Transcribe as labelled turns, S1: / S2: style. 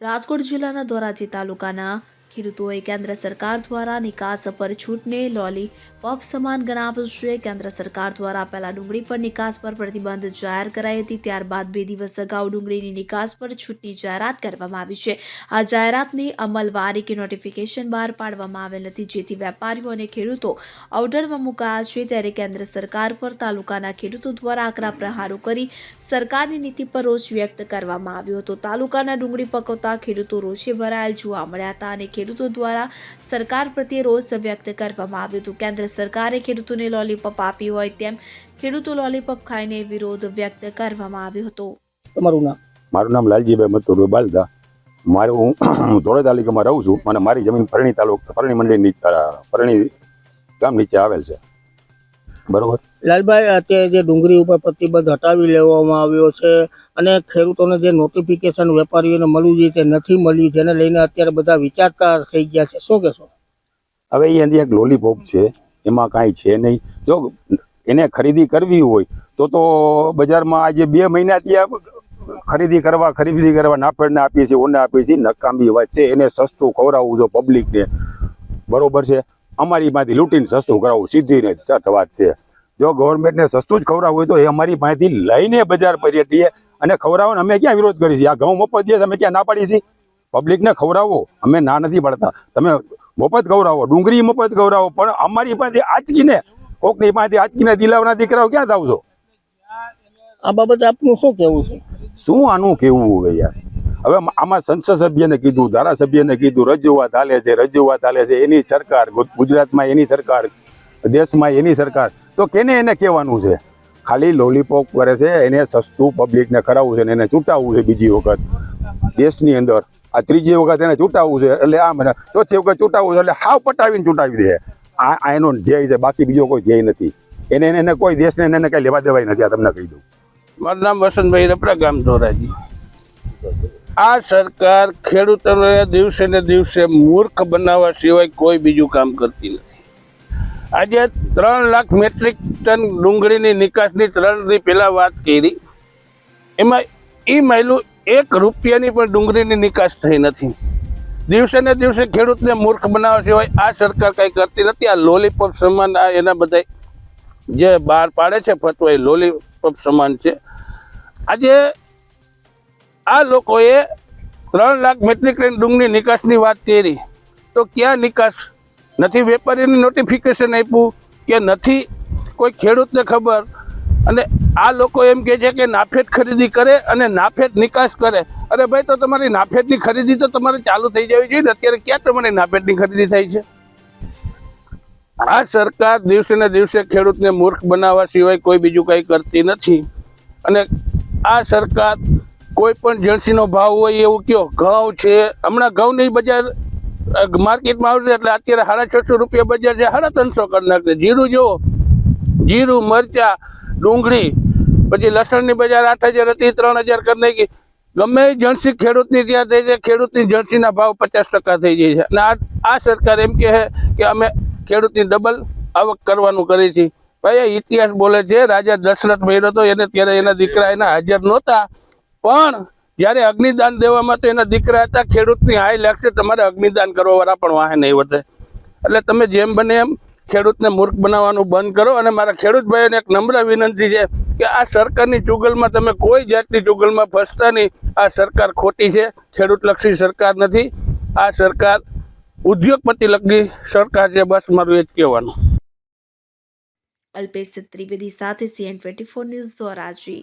S1: રાજકોટ જિલ્લાના ધોરાજી તાલુકાના ખેડૂતોએ કેન્દ્ર સરકાર દ્વારા નિકાસ પર છૂટને લોલી પોપ સમાન ગણાવ્યું છે કેન્દ્ર સરકાર દ્વારા પહેલા ડુંગળી પર નિકાસ પર પ્રતિબંધ જાહેર કરાઈ હતી. ત્યારબાદ બે દિવસ અગાઉ ડુંગળીની નિકાસ પર છૂટની જાહેરાત કરવામાં આવી છે. આ જાહેરાતની અમલવારી કે નોટિફિકેશન બહાર પાડવામાં આવેલ નથી જેથી વેપારીઓ અને ખેડૂતો અવડરમાં મુકાયા છે. ત્યારે કેન્દ્ર સરકાર પર તાલુકાના ખેડૂતો દ્વારા આકરા પ્રહારો કરી સરકારની નીતિ પર રોષ વ્યક્ત કરવામાં આવ્યો હતો. તાલુકાના ડુંગળી પકવતા ખેડૂતો રોષે ભરાયેલ જોવા મળ્યા હતા અને ખેડૂતો દ્વારા સરકાર પ્રત્યે રોષ વ્યક્ત કરવામાં આવ્યું હતું. કેન્દ્ર સરકારે ખેડૂતોને લોલીપોપ આપી હોય તેમ ખેડૂતો લોલીપોપ ખાઈને વિરોધ વ્યક્ત કરવામાં આવ્યો હતો.
S2: તમારું નામ?
S3: મારું નામ લાલજીભાઈ મથુરભાઈ બાલદા. મારું હું ધોળે તાલુકામાં રહું છું અને મારી જમીન પરણી તાલુકા પરણી મંડળી પરણી ગામ નીચે આવેલ છે. બરોબર?
S2: લાલભાઈ અત્યારે જે ડુંગળી ઉપર પ્રતિબંધ હટાવી લેવામાં આવ્યો છે અને ખેડૂતોને જે નોટિફિકેશન વેપારીઓને મળવું જોઈએ તે નથી મળ્યું જેને લઈને અત્યારે બધા વિચારતા થઈ ગયા છે. શું કહેશો?
S3: હવે એ અંદર એક લોલીપોપ છે એમાં કાંઈ છે નહીં. જો એને ખરીદી કરવી હોય તો તો બજારમાં આજે બે મહિના ત્યાં ખરીદી કરવા ખરીદી કરવા નાફેડને આપીએ છીએ ઓને આપીએ છીએ. નકામી વાત છે એને સસ્તું ખવડાવવું જો પબ્લિકને બરોબર છે? અમારી પાસેથી લૂંટીને સસ્તું કરાવવું સીધી ને સટ વાત છે. જો ગવર્મેન્ટને સસ્તું જ ખવડાવવું હોય તો એ અમારી પાસેથી લઈને બજાર પર્યટીએ અને ખવડાવવાનો અમે ક્યાં વિરોધ છીએ? આ ઘઉં મફત દે અમે ક્યાં ના પાડીશી છીએ? પબ્લિકને ખવડાવો અમે ના નથી પાડતા. તમે મફત ખવડાવો ડુંગળી મફત ખવડાવો પણ અમારી પાસે આંચકીને કોકની પાસે આંચકીને દિલાવના દીકરાઓ ક્યાં થાવ છો?
S2: આ બાબતે આપનું શું કહેવું છે?
S3: શું આનું કેવું હવે યાર? હવે આમાં સંસદ સભ્યને કીધું, ધારાસભ્યને કીધું, રજૂઆત હાલે છે, રજૂઆત હાલે છે, એની સરકાર ગુજરાતમાં એની સરકાર, દેશમાં એની સરકાર. તો કેને એને કહેવાનું છે? ખાલી લોલીપોપ કરે છે, એને સસ્તું પબ્લિકને કરાવવું છે ને એને ચૂંટાવવું છે બીજી વખત. દેશની અંદર. આ ત્રીજી વખત એને ચૂંટાવવું છે, એટલે આ મને ચોથી વખત ચૂંટાવવું છે, એટલે હાવ પટાવીને ચૂંટાવી દે. આ એનો ધ્યેય છે, બાકી બીજો કોઈ ધ્યેય નથી. એને એને- એને કોઈ દેશને એને કંઈ લેવા દેવાય નથી, આ તમને કહી દઉં.
S4: મારું નામ વસંતભાઈ રપરા ગામ ધોરાજી. આ સરકાર ખેડૂતોને દિવસે ને દિવસે મૂર્ખ બનાવવા સિવાય કોઈ બીજું કામ કરતી નથી. આજે ત્રણ લાખ મેટ્રિક ટન ડુંગળીની નિકાસની ત્રણની પહેલાં વાત કરી. એમાં એ મહિલું એક રૂપિયાની પણ ડુંગળીની નિકાસ થઈ નથી. દિવસે ને દિવસે ખેડૂતને મૂર્ખ બનાવવા સિવાય આ સરકાર કંઈ કરતી નથી. આ લોલીપોપ સમાન આ એના બધા જે બહાર પાડે છે ફતવા એ લોલીપોપ સમાન છે. આજે આ લોકોએ ત્રણ લાખ મેટ્રિક ટન ડુંગળી નિકાસની વાત કરી. તો ક્યાં નિકાસ? નથી વેપારીને નોટિફિકેશન આપ્યું કે નથી? કોઈ ખેડૂતને ખબર? અને આ લોકો એમ કહે છે કે નાફેટ ખરીદી કરે અને નાફેટ નિકાસ કરે. અરે ભાઈ, તો તમારી નાફેટની ખરીદી તો તમારે ચાલુ થઈ જવી જોઈએ અત્યારે ક્યાં તમારી નાફેટની ખરીદી થઈ છે? આ સરકાર દિવસે ને દિવસે ખેડૂતને મૂર્ખ બનાવવા સિવાય કોઈ બીજું કંઈ કરતી નથી. અને આ સરકાર કોઈ પણ જર્સીનો ભાવ હોય એવું કયો, ઘઉં છે, હમણાં ઘઉંની બજાર માર્કેટમાં આવશે એટલે અત્યારે સાડા છસો રૂપિયા બજાર છે, સાડા ત્રણસો કરી નાખશે. જીરું જુઓ, જીરું, મરચા, ડુંગળી, પછી લસણની બજાર આઠ હજાર હતી, ત્રણ હજાર કરી નાખી. ગમે એ જણસી ખેડૂતની ત્યાં થઈ જાય, ખેડૂતની જણસીના ભાવ પચાસ ટકા થઈ જાય છે. અને આ સરકાર એમ કહે કે અમે ખેડૂતની ડબલ આવક કરવાનું કરી છે. ભાઈ ઇતિહાસ બોલે છે, રાજા દશરથ મહિરો હતો એને ત્યારે એના દીકરા એના હાજર નહોતા. પણ જ્યારે અગ્નિદાન દેવા માટે એના દીકરા હતા, ખેડૂતની હાઈ લાગશે, તમારે અગ્નિદાન કરવા વાળા પણ વાહે નહીં વધે એટલે તમે જેમ બને એમ ખેડૂતને મૂર્ખ બનાવવાનું બંધ કરો અને મારા ખેડૂત ભાઈઓને એક નમ્ર વિનંતી છે કે આ સરકારની ચુગલમાં તમે કોઈ જાતની ચુગલમાં ફસતા નહીં. આ સરકાર ખોટી છે, ખેડૂતલક્ષી સરકાર નથી. આ સરકાર ઉદ્યોગપતિ ઉદ્યોગપતિલક્ષી સરકાર છે, બસ મારું એ જ કહેવાનું.
S1: અલ્પેશ ત્રિવેદી સાથે CN twenty four news Dhoraji